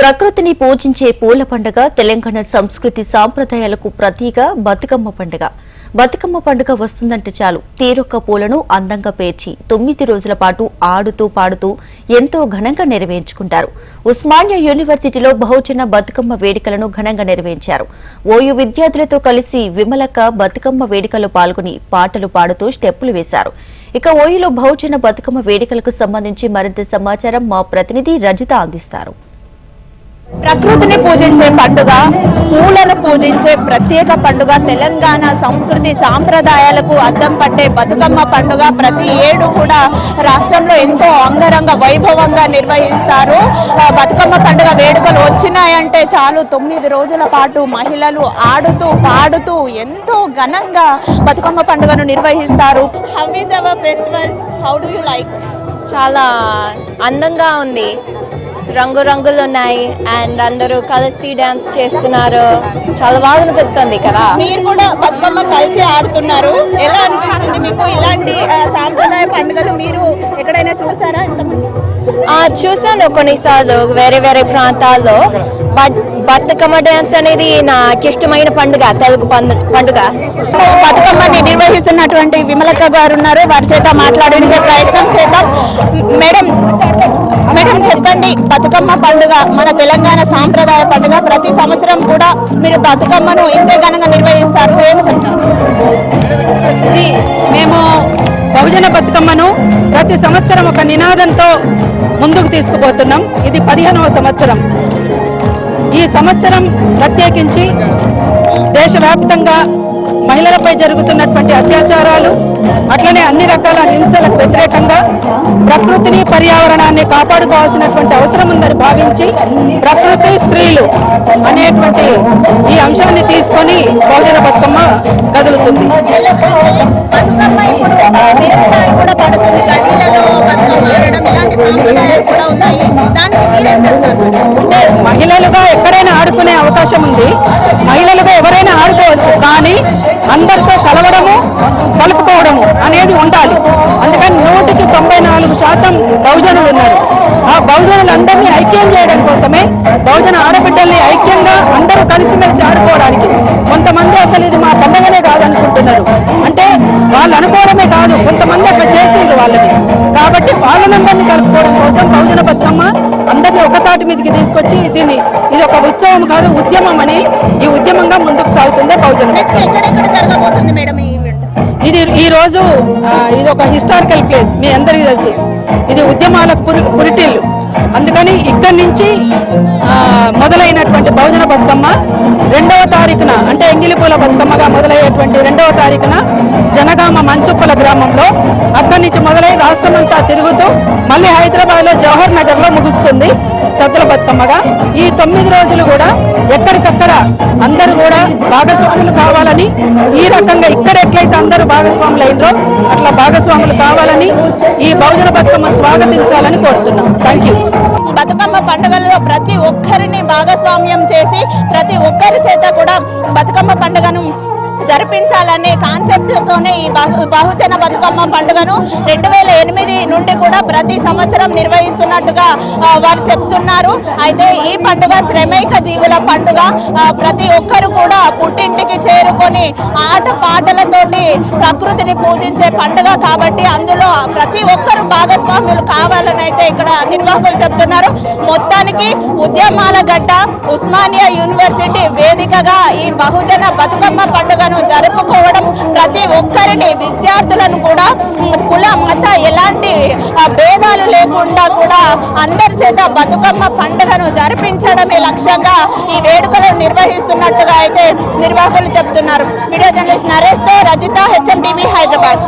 ప్రకృతిని పూజించే పూల పండుగ తెలంగాణ సంస్కృతి సాంప్రదాయాలకు ప్రతీక బతుకమ్మ పండుగ. బతుకమ్మ పండుగ వస్తుందంటే చాలు. తీరొక్క పూలను అందంగా పేర్చి తొమ్మిది రోజుల పాటు ఆడుతూ పాడుతూ ఎంతో ఘనంగా నెరవేర్చుకుంటారు. ఉస్మానియా యూనివర్సిటీలో బహుజన బతుకమ్మ వేడుకలను ఘనంగా నిర్వహించారు ఓయూ విద్యార్థులతో కలిసి విమలక్క బతుకమ్మ వేడుకల్లో పాల్గొని పాటలు పాడుతూ స్టెప్పులు వేశారు. ఇక ఓయూలో బహుజన బతుకమ్మ వేడుకలకు సంబంధించి మరింత సమాచారం మా ప్రతినిధి రజిత అందిస్తారు. ప్రకృతిని పూజించే పండుగ పూలను పూజించే ప్రత్యేక పండుగ తెలంగాణ సంస్కృతి సాంప్రదాయాలకు అద్దం పట్టే బతుకమ్మ పండుగ ప్రతి ఏడు కూడా రాష్ట్రంలో ఎంతో అంగరంగ వైభవంగా నిర్వహిస్తారు. బతుకమ్మ పండుగ వేడుకలు వచ్చినాయంటే చాలు తొమ్మిది రోజుల పాటు మహిళలు ఆడుతూ పాడుతూ ఎంతో ఘనంగా బతుకమ్మ పండుగను నిర్వహిస్తారు. How is our festivals how do you like చాలా అందంగా ఉంది. రంగురంగులు ఉన్నాయి అండ్ అందరూ కలిసి డాన్స్ చేస్తున్నారు. చాలా బాగా అనిపిస్తుంది కదా? మీరు కూడా బతుకమ్మ కలిసి ఆడుతున్నారు. ఎలా అనిపిస్తుంది మీకు? ఇలాంటి సాంప్రదాయ పండుగలు మీరు ఎక్కడైనా చూసారా ఇంతకుముందు ఆ, చూసాను కొన్నిసార్లు వేరే వేరే ప్రాంతాల్లో. బట్ బతుకమ్మ డాన్స్ అనేది నాకు ఇష్టమైన పండుగ తెలుగు పండు- పండుగ. బతుకమ్మని నిర్వహిస్తున్నటువంటి విమలక్క గారు ఉన్నారు. వారి చేత మాట్లాడించే ప్రయత్నం చేద్దాం. మేడం మేడం చెప్పండి. బతుకమ్మ పండుగ మన తెలంగాణ సాంప్రదాయ పండుగ. ప్రతి సంవత్సరం కూడా మీరు బతుకమ్మను ఇంతే ఘనంగా నిర్వహిస్తారు. ఏం చెప్తారు? ఇది మేము బహుజన బతుకమ్మను ప్రతి సంవత్సరం ఒక నినాదంతో ముందుకు తీసుకుపోతున్నాం. ఇది పదిహేనవ సంవత్సరం. ఈ సంవత్సరం ప్రత్యేకించి దేశవ్యాప్తంగా మహిళలపై జరుగుతున్నటువంటి అత్యాచారాలు అట్లనే అన్ని రకాల హింసలకు వ్యతిరేకంగా పర్యావరణాన్ని కాపాడుకోవాల్సినటువంటి అవసరం ఉందని భావించి ప్రకృతి స్త్రీలు అనేటువంటి ఈ అంశాన్ని తీసుకొని భోజన బతుకమ్మ కదులుతుంది. మహిళలుగా ఎక్కడైనా ఆడుకునే అవకాశం ఉంది. మహిళలుగా ఎవరైనా ఆడుకోవచ్చు కానీ అందరితో కలవడము కలుపుకోవడము అనేది ఉండాలి. అందుకని నూట తొంభై నాలుగు శాతం బహుజనులు ఉన్నారు. ఆ బహుజనులందరినీ ఐక్యం చేయడం కోసమే బహుజన ఆడబిడ్డల్ని ఐక్యంగా అందరూ కలిసిమెలిసి ఆడుకోవడానికి కొంతమంది అసలు ఇది మా పండుగనే కాదనుకుంటున్నారు. అంటే వాళ్ళు అనుకోవడమే కాదు కొంతమంది అక్కడ చేసిండ్రు వాళ్ళని. కాబట్టి వాళ్ళనందరినీ కలుపుకోవడం కోసం బహుజన బతుకమ్మ అందరినీ ఒకతాటి మీదకి తీసుకొచ్చి దీన్ని ఇది ఒక ఉత్సవం కాదు ఉద్యమం అని ఈ ఉద్యమంగా ముందుకు సాగుతుంది బహుజన బతుకమ్మ. ఇది ఈరోజు ఇది ఒక హిస్టారికల్ ప్లేస్ మీ అందరికీ తెలుసు. ఇది ఉద్యమాలకు పురి పురిటిల్లు. అందుకని ఇక్కడి నుంచి మొదలైనటువంటి బహుజన బతుకమ్మ రెండవ తారీఖున అంటే ఎంగిలిపూల బతుకమ్మగా మొదలయ్యేటువంటి రెండవ తారీఖున జనగామ మంచుప్పల గ్రామంలో అక్కడి నుంచి మొదలై రాష్ట్రమంతా తిరుగుతూ మళ్ళీ హైదరాబాద్లో జవహర్ నగర్లో ముగుస్తుంది. సద్దుల బతుకమ్మగా. ఈ తొమ్మిది రోజులు కూడా ఎక్కడికక్కడ అందరూ కూడా భాగస్వాములు కావాలని ఈ రకంగా ఇక్కడ ఎట్లయితే అందరూ భాగస్వాములు అయినరో అట్లా భాగస్వాములు కావాలని ఈ బహుజన బతుకమ్మ స్వాగతించాలని కోరుతున్నాం. థ్యాంక్ యూ బతుకమ్మ పండుగల్లో ప్రతి ఒక్కరిని భాగస్వామ్యం చేసి ప్రతి ఒక్కరి చేత కూడా బతుకమ్మ పండుగను జరిపించాలనే కాన్సెప్ట్ తోనే ఈ బహు బహుజన బతుకమ్మ పండుగను రెండు వేల ఎనిమిది నుండి కూడా ప్రతి సంవత్సరం నిర్వహిస్తున్నట్టుగా వారు చెప్తున్నారు. అయితే ఈ పండుగ శ్రమైక జీవుల పండుగ. ప్రతి ఒక్కరు కూడా పుట్టింటికి చేరుకొని ఆట పాటలతోటి ప్రకృతిని పూజించే పండుగ కాబట్టి అందులో ప్రతి ఒక్కరు భాగస్వాములు కావాలని అయితే ఇక్కడ నిర్వాహకులు చెప్తున్నారు. మొత్తానికి ఉద్యమాల గడ్డ ఉస్మానియా యూనివర్సిటీ వేదికగా ఈ బహుజన బతుకమ్మ పండుగను జరుపుకోవడం ప్రతి ఒక్కరిని విద్యార్థులను కూడా కుల మత ఎలాంటి భేదాలు లేకుండా కూడా అందరి చేత బతుకమ్మ పండుగను జరిపించడమే లక్ష్యంగా ఈ వేడుకలను నిర్వహిస్తున్నట్టుగా అయితే నిర్వాహకులు చెప్తున్నారు. వీడియో జర్నలిస్ట్ నరేష్తో రజిత హెచ్ఎం హైదరాబాద్.